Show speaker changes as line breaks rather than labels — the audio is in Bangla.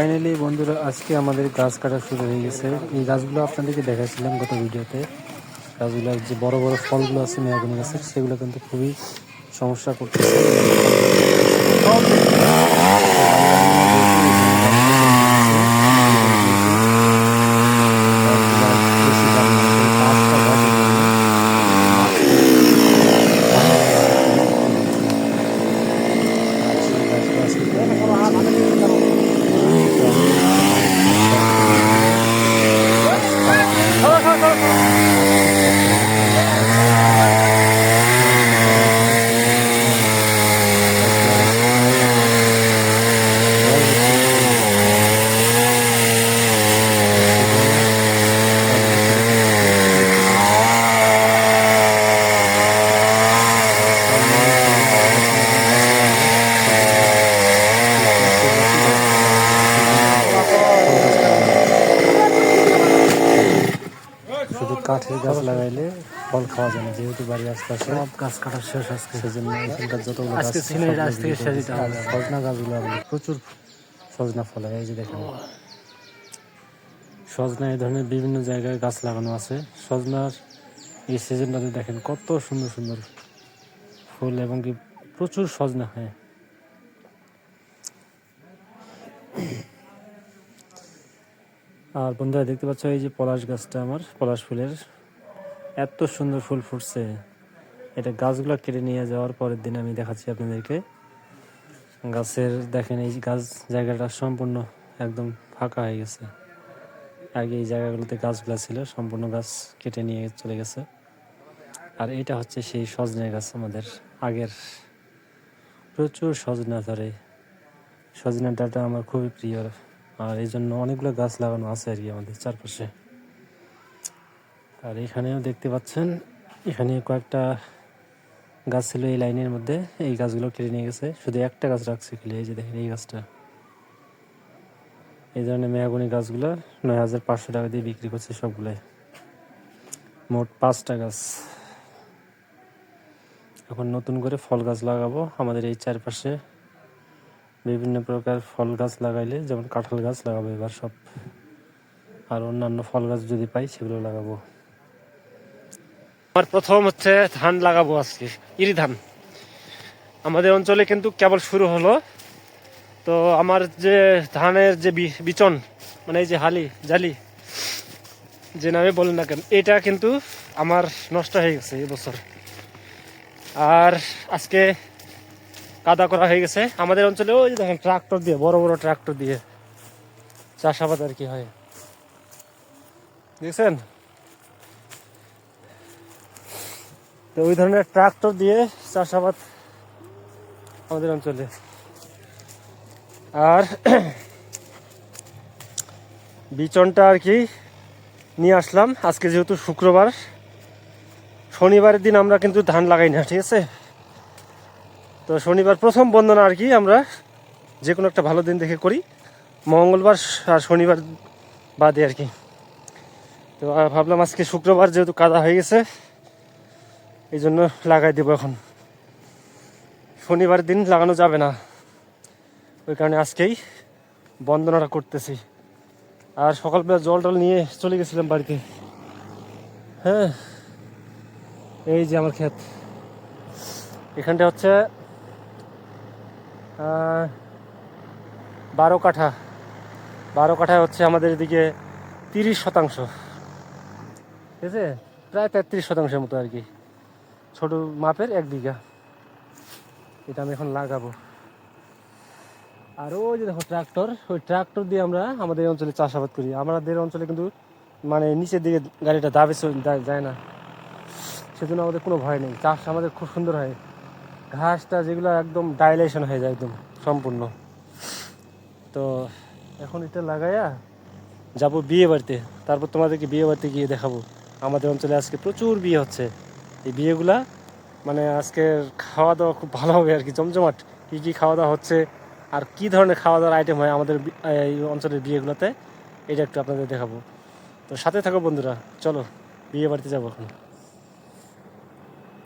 ফাইনালি বন্ধুরা, আজকে আমাদের গাছ কাটা শুরু হয়ে গেছে। এই গাছগুলো আপনাদেরকে দেখাচ্ছিলাম গত ভিডিওতে। গাছগুলোর যে বড় বড় ফলগুলো আছে মেয়াগুনি গাছের, সেগুলো কিন্তু খুবই সমস্যা করতেছে শুধু কাঠের গাছ লাগাইলে ফল খাওয়া যায় না যেহেতু বাড়ি আশপাশে।
সব গাছ কাটা শেষ আজকে।
সেজন্য এখানকার যতগুলো গাছ
আজকে
আছে,
সিলেট
সবগুলো
আজ থেকে
বিক্রি
শেষ
করে
দিতে হবে।
আর সজনা গাছগুলো আমাদের প্রচুর সজনা ফল হয় এই যে দেখেন। সজনা এই ধরনের বিভিন্ন জায়গায় গাছ লাগানো আছে। সজনার এই সিজনটাতে দেখেন কত সুন্দর সুন্দর ফুল এবং কি প্রচুর সজনা হয়। আর বন্ধুরা দেখতে পাচ্ছ এই যে পলাশ গাছটা আমার, পলাশ ফুলের। এত সুন্দর ফুল ফুটছে। এটা গাছগুলো কেটে নিয়ে যাওয়ার পরের দিন আমি দেখাচ্ছি আপনাদেরকে। গাছের, দেখেন এই গাছ জায়গাটা সম্পূর্ণ একদম ফাঁকা হয়ে গেছে। আগে এই জায়গাগুলোতে গাছগুলো ছিল, সম্পূর্ণ গাছ কেটে নিয়ে চলে গেছে। আর এটা হচ্ছে সেই সজনে গাছ আমাদের, আগের। প্রচুর সজনা ধরে। সজনা ডাটা আমার খুবই প্রিয়। আর এই জন্য অনেকগুলো গাছ লাগানো আছে আর কি আমাদের চারপাশে। আর এখানেও দেখতে পাচ্ছেন, এখানে কয়েকটা গাছ ছিল এই লাইনের মধ্যে, এই গাছগুলো কেটে নিয়ে গেছে। শুধু একটা গাছ রাখছে খেলে, এই যে দেখেন এই গাছটা। এই ধরনের মেয়াগুনি গাছগুলো নয় হাজার পাঁচশো টাকা দিয়ে বিক্রি করছে সবগুলো মোট পাঁচটা গাছ। এখন নতুন করে ফল গাছ লাগাবো আমাদের এই চারপাশে। বিভিন্ন প্রকার ফল গাছ লাগাইলে, যেমন কাঁঠাল গাছ লাগাবো এবার সব। আর অন্যান্য ফল গাছ যদি পাই, সেগুলো লাগাবো।
আমার প্রথম হচ্ছে ধান লাগাবো আজকে, ইরি ধান। আমাদের অঞ্চলে কিন্তু কেবল শুরু হলো। তো আমার যে ধানের যে বিচন মানে এই যে হালি, জালি, যে নামে বলেন না কেন, এটা কিন্তু আমার নষ্ট হয়ে গেছে এবছর আর আজকে কাদা করা হয়ে গেছে। আমাদের অঞ্চলে ওই দেখেন ট্রাক্টর দিয়ে, বড় বড় ট্রাক্টর দিয়ে চাষাবাদ আর কি হয়। দেখছেন? তো ওই ধরনের ট্রাক্টর দিয়ে চাষাবাদ আমাদের অঞ্চলে। আর বিচনটা আর কি নিয়ে আসলাম। আজকে যেহেতু শুক্রবার, শনিবারের দিন আমরা কিন্তু ধান লাগাই না, ঠিক আছে? তো শনিবার প্রথম বন্দনা আর কি আমরা যে কোনো একটা ভালো দিন দেখে করি। মঙ্গলবার আর শনিবার বাদে আর কি। তো ভাবলাম আজকে শুক্রবার যেহেতু কাদা হয়ে গেছে এই জন্য লাগাই দেবো এখন। শনিবার দিন লাগানো যাবে না। ওই কারণে আজকেই বন্দনাটা করতেছি। আর সকালবেলা জল টল নিয়ে চলে গেছিলাম বাড়িতে। হ্যাঁ এই যে আমার ক্ষেত। এখানটা হচ্ছে বারো কাঠা। বারো কাঠায় হচ্ছে আমাদের এদিকে তিরিশ শতাংশ। ঠিক আছে? প্রায় তেত্রিশ শতাংশের মতো আর কি। ছোট মাপের এক বিঘা। এটা আমি এখন লাগাবো। আর ওই যে দেখো ট্রাক্টর, ওই ট্রাক্টর দিয়ে আমরা আমাদের অঞ্চলে চাষাবাদ করি। আমাদের অঞ্চলে কিন্তু মানে নিচের দিকে গাড়িটা দাবে যায় না। সেজন্য আমাদের কোনো ভয় নেই। চাষ আমাদের খুব সুন্দর হয়। ঘাসটা যেগুলো একদম ডাইলেশন হয়ে যায় একদম সম্পূর্ণ। তো এখন এটা লাগাইয়া যাব বিয়ে বাড়িতে। তারপর তোমাদেরকে বিয়ে বাড়িতে গিয়ে দেখাবো। আমাদের অঞ্চলে আজকে প্রচুর বিয়ে হচ্ছে। এই বিয়েগুলা মানে আজকে খাওয়া দাওয়া খুব ভালো হবে আর কি, জমজমাট। কী কী খাওয়া দাওয়া হচ্ছে, আর কি ধরনের খাওয়া দাওয়ার আইটেম হয় আমাদের এই অঞ্চলের বিয়েগুলোতে, এটা একটু আপনাদের দেখাবো। তো সাথে থাকো বন্ধুরা, চলো, বিয়ে বাড়িতে যাব এখন।